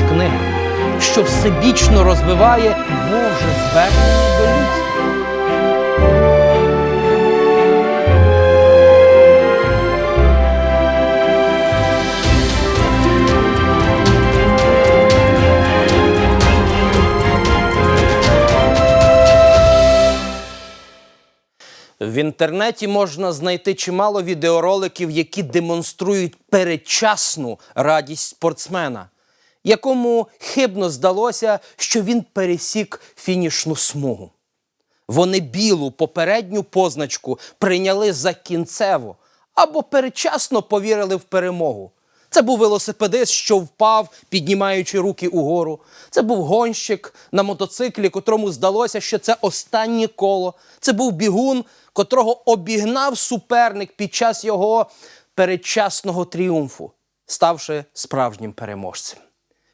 нас книга, що всебічно розвиває Боже звернення до людства. В інтернеті можна знайти чимало відеороликів, які демонструють передчасну радість спортсмена, якому хибно здалося, що він пересік фінішну смугу. Вони білу попередню позначку прийняли за кінцеву або передчасно повірили в перемогу. Це був велосипедист, що впав, піднімаючи руки угору. Це був гонщик на мотоциклі, котрому здалося, що це останнє коло. Це був бігун, котрого обігнав суперник під час його передчасного тріумфу, ставши справжнім переможцем.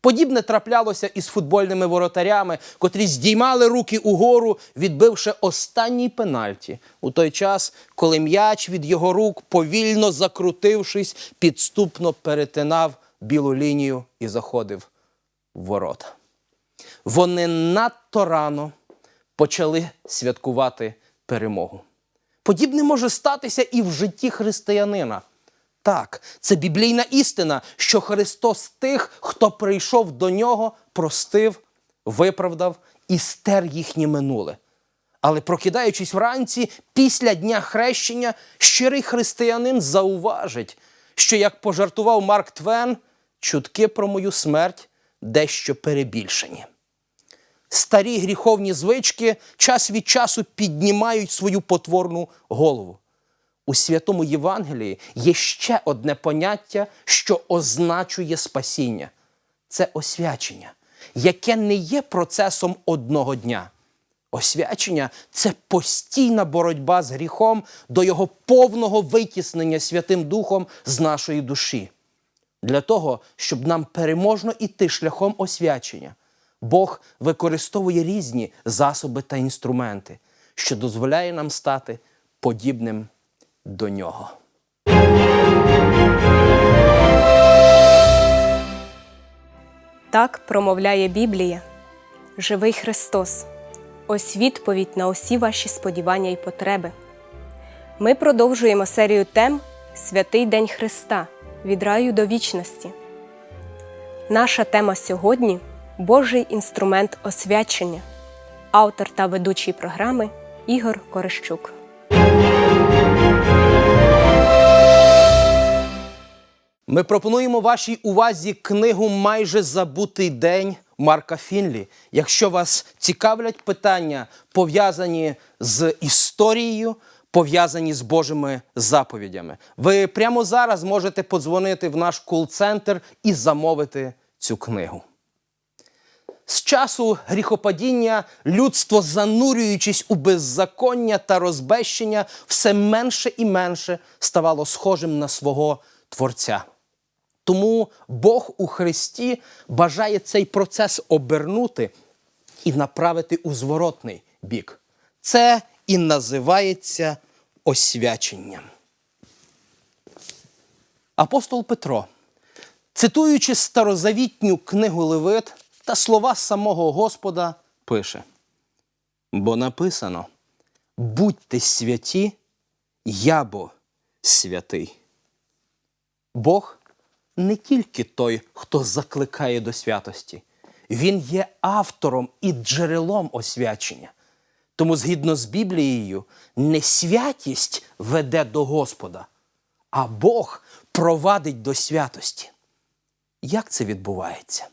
Подібне траплялося із футбольними воротарями, котрі здіймали руки угору, відбивши останній пенальті у той час, коли м'яч від його рук, повільно закрутившись, підступно перетинав білу лінію і заходив в ворота. Вони надто рано почали святкувати перемогу. Подібне може статися і в житті християнина. Так, це біблійна істина, що Христос тих, хто прийшов до нього, простив, виправдав і стер їхнє минуле. Але прокидаючись вранці після дня хрещення, щирий християнин зауважить, що, як пожартував Марк Твен, чутки про мою смерть дещо перебільшені. Старі гріховні звички час від часу піднімають свою потворну голову. У святому Євангелії є ще одне поняття, що означує спасіння це освячення, яке не є процесом одного дня. Освячення це постійна боротьба з гріхом до його повного витіснення Святим Духом з нашої душі. Для того, щоб нам переможно іти шляхом освячення, Бог використовує різні засоби та інструменти, що дозволяє нам стати подібним до нього. Так промовляє Біблія. Живий Христос. Ось відповідь на усі ваші сподівання і потреби. Ми продовжуємо серію тем Святий День Христа від раю до вічності. Наша тема сьогодні Божий інструмент освячення. Автор та ведучий програми Ігор Корещук. Ми пропонуємо вашій увазі книгу Майже забутий день Марка Фінлі. Якщо вас цікавлять питання, пов'язані з історією, пов'язані з Божими заповідями, ви прямо зараз можете подзвонити в наш кол-центр і замовити цю книгу. З часу гріхопадіння людство, занурюючись у беззаконня та розбещення, все менше і менше ставало схожим на свого Творця. Тому Бог у Христі бажає цей процес обернути і направити у зворотний бік. Це і називається освяченням. Апостол Петро, цитуючи старозавітню книгу Левит та слова самого Господа, пише: Бо написано: будьте святі, я бо святий. Бог не тільки той, хто закликає до святості, Він є автором і джерелом освячення. Тому, згідно з Біблією, не святість веде до Господа, а Бог провадить до святості. Як це відбувається?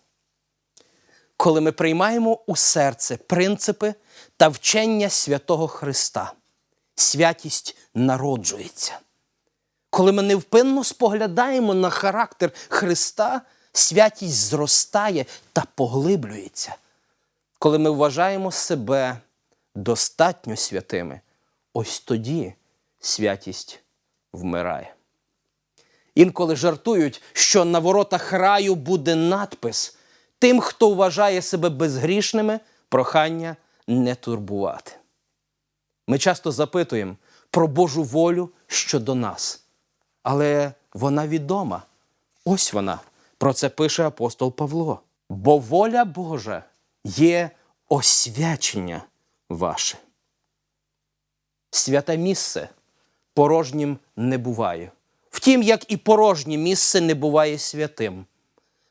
Коли ми приймаємо у серце принципи та вчення святого Христа, святість народжується. Коли ми невпинно споглядаємо на характер Христа, святість зростає та поглиблюється. Коли ми вважаємо себе достатньо святими, ось тоді святість вмирає. Інколи жартують, що на воротах раю буде надпис тим, хто вважає себе безгрішними, прохання не турбувати. Ми часто запитуємо про Божу волю щодо нас, але вона відома. Ось вона. Про це пише апостол Павло. бо воля Божа є освячення ваше. Святе місце порожнім не буває. Втім, як і порожнє місце не буває святим.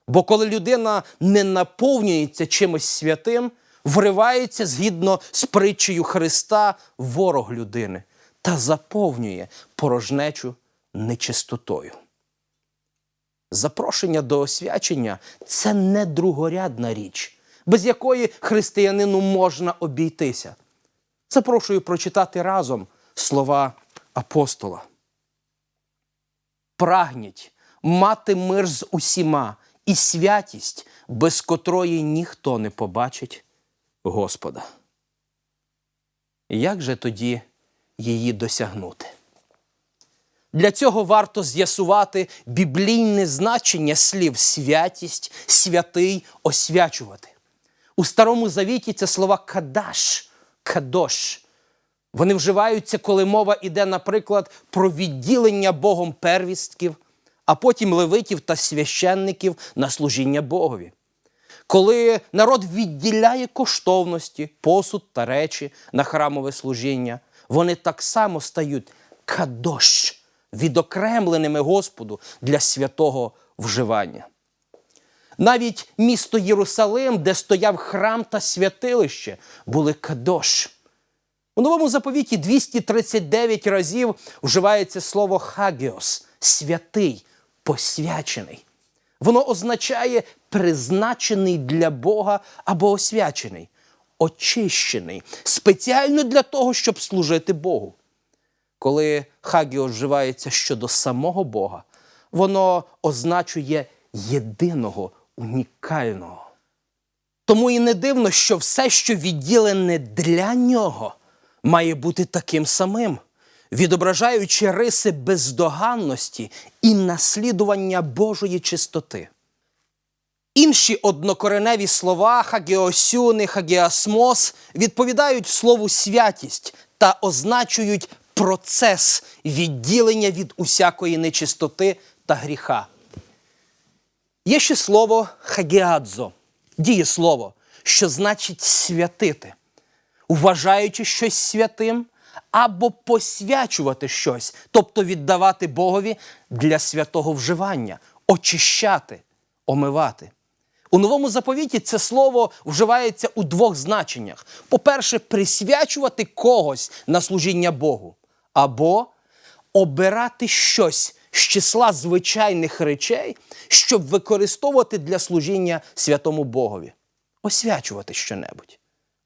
Бо коли людина не наповнюється чимось святим, вривається згідно з притчею Христа ворог людини та заповнює порожнечу нечистотою. Запрошення до освячення це не другорядна річ, без якої християнину можна обійтися. Запрошую прочитати разом слова апостола. Прагніть мати мир з усіма і святість, без котрої ніхто не побачить Господа. Як же тоді її досягнути? Для цього варто з'ясувати біблійне значення слів святість, святий, освячувати. У Старому Завіті це слова кадаш, кадош. Вони вживаються, коли мова йде, наприклад, про відділення Богом первістків, а потім левитів та священників на служіння Богові. Коли народ відділяє коштовності, посуд та речі на храмове служіння, вони так само стають кадош, відокремленими Господу для святого вживання. Навіть місто Єрусалим, де стояв храм та святилище, були кадош. У новому заповіті 239 разів вживається слово хагіос святий, посвячений. Воно означає призначений для Бога або освячений, очищений, спеціально для того, щоб служити Богу. Коли хагіос вживається щодо самого Бога, воно означує єдиного, унікального. Тому і не дивно, що все, що відділене для нього, має бути таким самим, відображаючи риси бездоганності і наслідування Божої чистоти. Інші однокореневі слова хагіосюни, хагіасмос відповідають слову святість та означують процес відділення від усякої нечистоти та гріха. Є ще слово хагіадзо, дієслово, що значить святити, вважаючи щось святим або посвячувати щось, тобто віддавати Богові для святого вживання, очищати, омивати. У новому заповіті це слово вживається у двох значеннях: по-перше, присвячувати когось на служіння Богу, або обирати щось з числа звичайних речей, щоб використовувати для служіння святому Богові, освячувати щонебудь.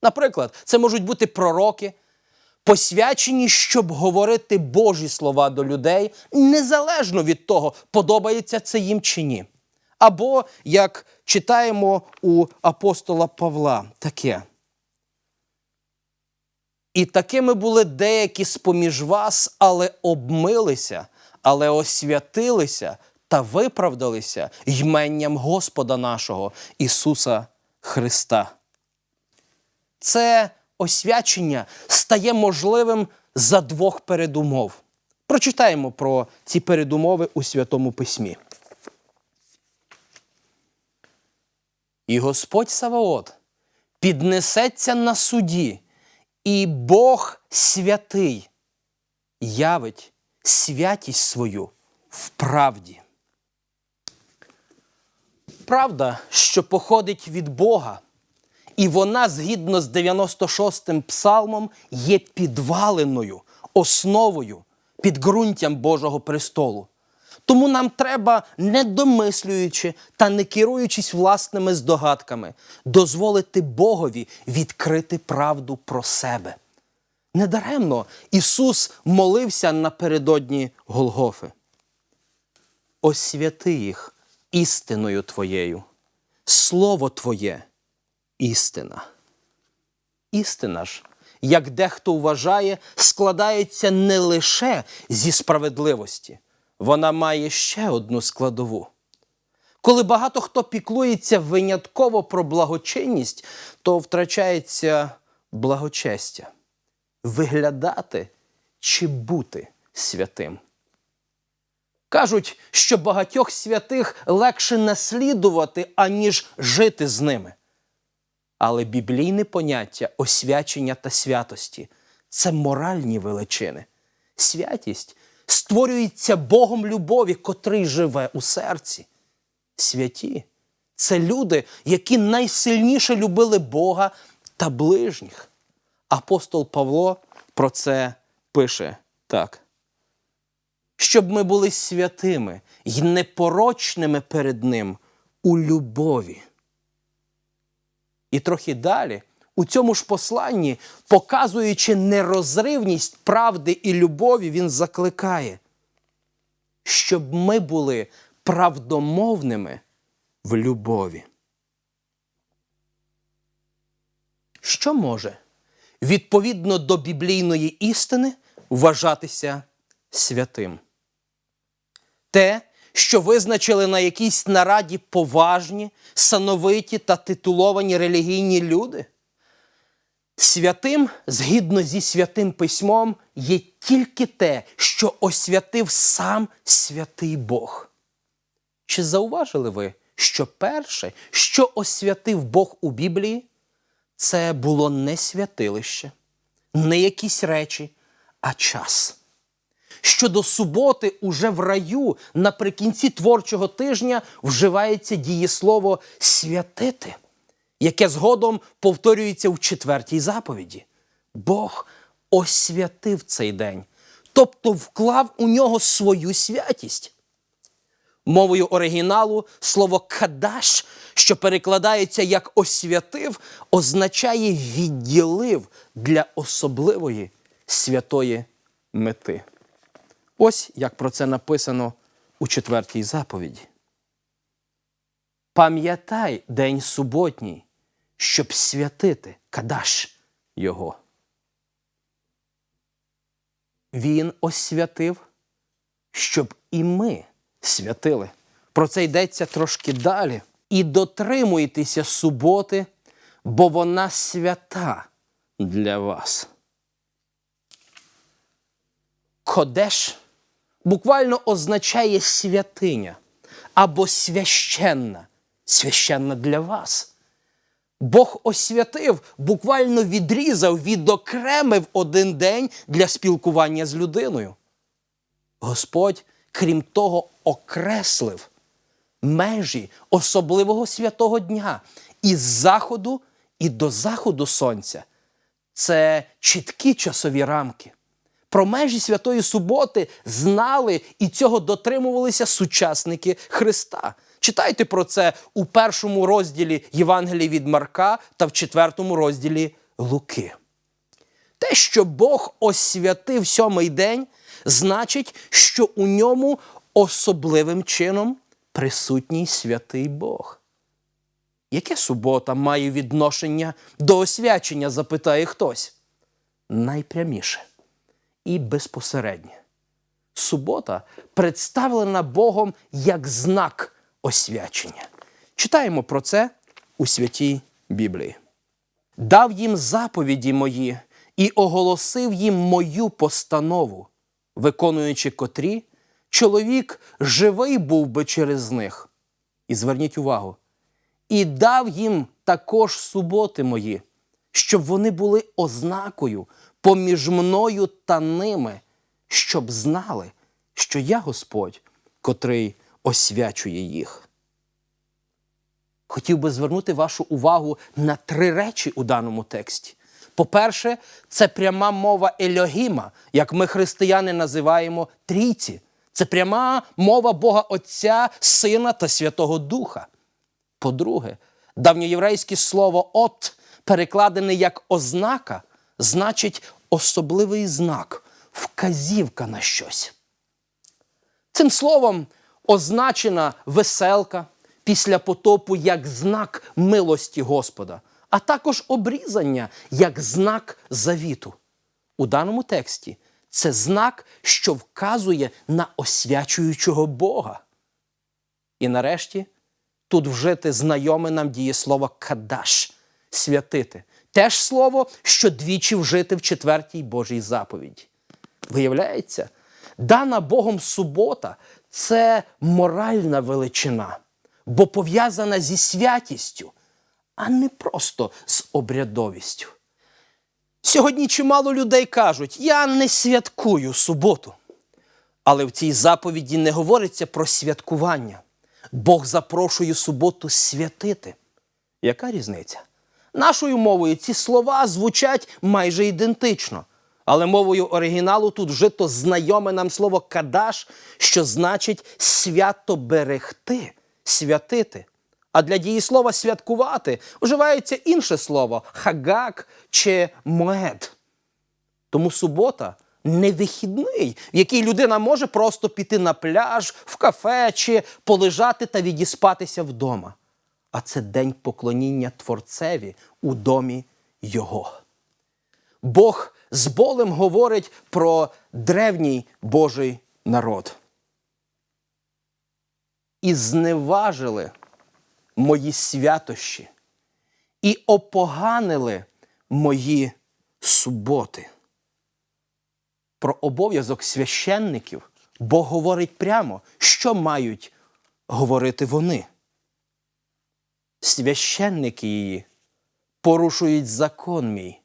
Наприклад, це можуть бути пророки, посвячені, щоб говорити Божі слова до людей, незалежно від того, подобається це їм чи ні. Або, як читаємо у апостола Павла, таке. І такими були деякі з-поміж вас, але обмилися, але освятилися та виправдалися йменням Господа нашого Ісуса Христа. Це освячення стає можливим за двох передумов. Прочитаємо про ці передумови у Святому Письмі. І Господь Саваот піднесеться на суді, і Бог святий явить святість свою в правді. Правда, що походить від Бога, і вона, згідно з 96-м псалмом, є підваленою, основою, підґрунтям Божого престолу. Тому нам треба, не домислюючи та не керуючись власними здогадками, дозволити Богові відкрити правду про себе. Недаремно Ісус молився напередодні Голгофи. Освяти їх істиною Твоєю, Слово Твоє істина. Істина ж, як дехто вважає, складається не лише зі справедливості, вона має ще одну складову. Коли багато хто піклується винятково про благочинність, то втрачається благочестя виглядати чи бути святим. Кажуть, що багатьох святих легше наслідувати, аніж жити з ними. Але біблійне поняття освячення та святості це моральні величини. Святість створюється Богом любові, котрий живе у серці. Святі це люди, які найсильніше любили Бога та ближніх. Апостол Павло про це пише так. Щоб ми були святими й непорочними перед Ним у любові. І трохи далі, у цьому ж посланні, показуючи нерозривність правди і любові, він закликає, щоб ми були правдомовними в любові. Що може відповідно до біблійної істини вважатися святим? Те, що визначили на якійсь нараді поважні, сановиті та титуловані релігійні люди? Святим, згідно зі святим письмом, є тільки те, що освятив сам святий Бог. Чи зауважили ви, що перше, що освятив Бог у Біблії, це було не святилище, не якісь речі, а час? Щодо суботи, уже в раю наприкінці творчого тижня вживається дієслово святити, яке згодом повторюється в четвертій заповіді. Бог освятив цей день, тобто вклав у нього свою святість. Мовою оригіналу слово кадаш, що перекладається як освятив, означає відділив для особливої святої мети. Ось як про це написано у четвертій заповіді. Пам'ятай день суботній, щоб святити кадаш його. Він освятив, щоб і ми святили. Про це йдеться трошки далі. І дотримуйтеся суботи, бо вона свята для вас. Кодеш буквально означає святиня або священна, священна для вас. Бог освятив, буквально відрізав, відокремив один день для спілкування з людиною. Господь, крім того, окреслив межі особливого святого дня із заходу і до заходу сонця. Це чіткі часові рамки. Про межі святої суботи знали і цього дотримувалися сучасники Христа. Читайте про це у першому розділі Євангелії від Марка та в четвертому розділі Луки. Те, що Бог освятив сьомий день, значить, що у ньому особливим чином присутній святий Бог. Яке субота має відношення до освячення, запитає хтось? Найпряміше і безпосереднє. Субота представлена Богом як знак освячення. Читаємо про це у святій Біблії. Дав їм заповіді мої і оголосив їм мою постанову, виконуючи котрі, чоловік живий був би через них. І зверніть увагу, і дав їм також суботи мої, щоб вони були ознакою поміж мною та ними, щоб знали, що я Господь, котрий освячує їх. Хотів би звернути вашу увагу на три речі у даному тексті. По-перше, це пряма мова Ельогіма, як ми християни називаємо трійці. Це пряма мова Бога Отця, Сина та Святого Духа. По-друге, давньоєврейське слово от, перекладене як ознака, значить особливий знак, вказівка на щось. Цим словом означена веселка після потопу як знак милості Господа, а також обрізання як знак завіту. У даному тексті це знак, що вказує на освячуючого Бога. І нарешті тут вжити знайоме нам дієслово кадаш святити. Теж слово, що двічі вжити в четвертій Божій заповіді. Виявляється, дана Богом субота це моральна величина, бо пов'язана зі святістю, а не просто з обрядовістю. Сьогодні чимало людей кажуть, я не святкую суботу. Але в цій заповіді не говориться про святкування. Бог запрошує суботу святити. Яка різниця? Нашою мовою ці слова звучать майже ідентично. Але мовою оригіналу тут вжито знайоме нам слово кадаш, що значить свято берегти, святити. А для дієслова святкувати вживається інше слово хагак чи моед. Тому субота не вихідний, в який людина може просто піти на пляж, в кафе чи полежати та відіспатися вдома. А це день поклоніння Творцеві у домі Його. Бог з болем говорить про древній Божий народ. І зневажили мої святощі, і опоганили мої суботи. Про обов'язок священників Бог говорить прямо, що мають говорити вони. Священники її порушують закон мій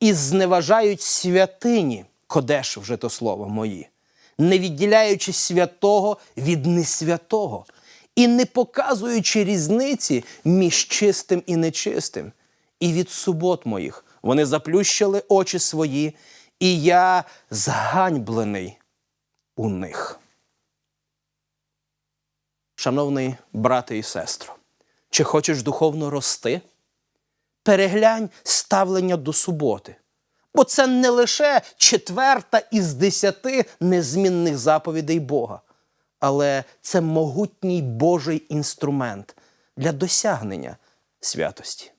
і зневажають святині, кодеш вже то слово мої, не відділяючи святого від несвятого і не показуючи різниці між чистим і нечистим. І від субот моїх вони заплющили очі свої, і я зганьблений у них. Шановний брате і сестро, чи хочеш духовно рости? Переглянь ставлення до суботи. Бо це не лише четверта із десяти незмінних заповідей Бога, але це могутній Божий інструмент для досягнення святості.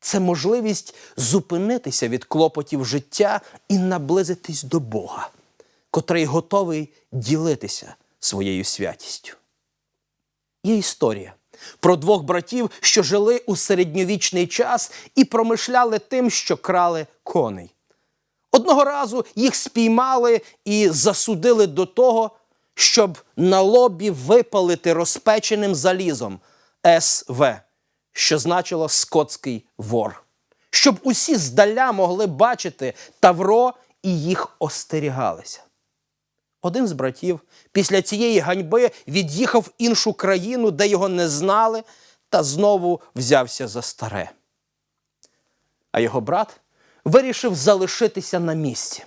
Це можливість зупинитися від клопотів життя і наблизитись до Бога, котрий готовий ділитися своєю святістю. Є історія про двох братів, що жили у середньовічний час і промишляли тим, що крали коней. Одного разу їх спіймали і засудили до того, щоб на лобі випалити розпеченим залізом СВ, що значило скотський вор, щоб усі здаля могли бачити Тавро і їх остерігалися. Один з братів після цієї ганьби від'їхав в іншу країну, де його не знали, та знову взявся за старе. А його брат вирішив залишитися на місці.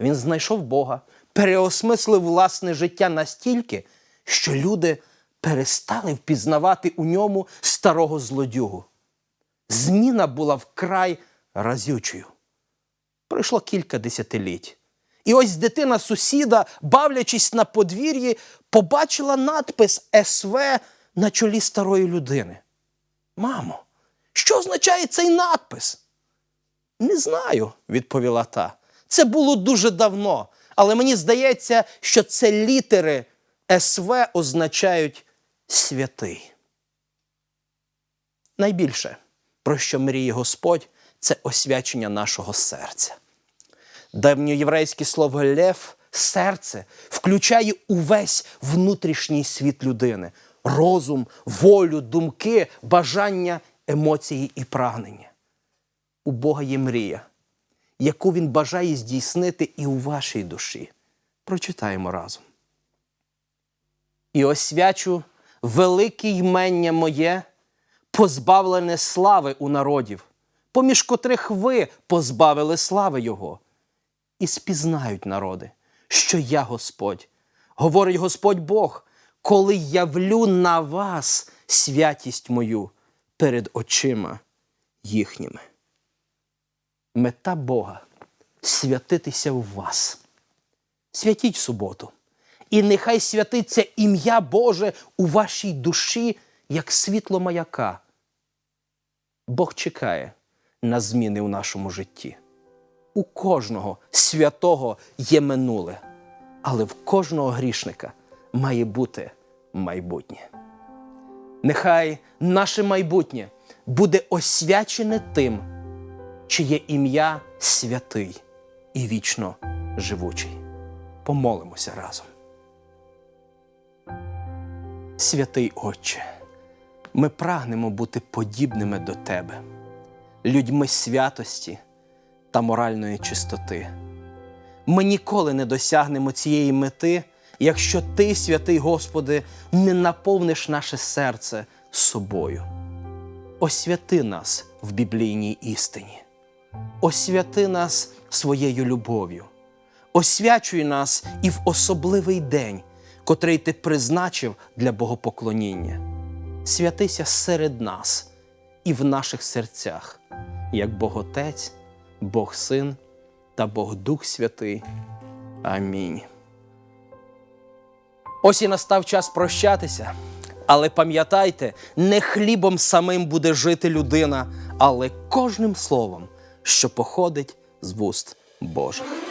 Він знайшов Бога, переосмислив власне життя настільки, що люди перестали впізнавати у ньому старого злодюгу. Зміна була вкрай разючою. Пройшло кілька десятиліть. І ось дитина сусіда, бавлячись на подвір'ї, побачила надпис СВ на чолі старої людини. Мамо, що означає цей надпис? Не знаю, відповіла та. Це було дуже давно, але мені здається, що це літери СВ означають святий. Найбільше, про що мріє Господь, це освячення нашого серця. Давньоєврейське слово лев, серце включає увесь внутрішній світ людини: розум, волю, думки, бажання, емоції і прагнення. У Бога є мрія, яку Він бажає здійснити і у вашій душі. Прочитаємо разом. І освячу велике ймення моє, позбавлене слави у народів, поміж котрих ви позбавили слави Його і спізнають народи, що я Господь, говорить Господь Бог, коли явлю на вас святість мою перед очима їхніми. Мета Бога святитися в вас. Святіть суботу. І нехай святиться ім'я Боже у вашій душі, як світло маяка. Бог чекає на зміни у нашому житті у кожного святого є минуле, але в кожного грішника має бути майбутнє. Нехай наше майбутнє буде освячене тим, чиє ім'я святий і вічно живучий. Помолимося разом. Святий Отче, ми прагнемо бути подібними до Тебе, людьми святості та моральної чистоти. Ми ніколи не досягнемо цієї мети, якщо Ти, святий Господи, не наповниш наше серце собою. Освяти нас в біблійній істині, освяти нас своєю любов'ю, освячуй нас і в особливий день, котрий ти призначив для богопоклоніння. Святися серед нас і в наших серцях, як Бог Отець, Бог Син та Бог Дух Святий. Амінь. Ось і настав час прощатися. Але пам'ятайте, не хлібом самим буде жити людина, але кожним словом, що походить з вуст Божих.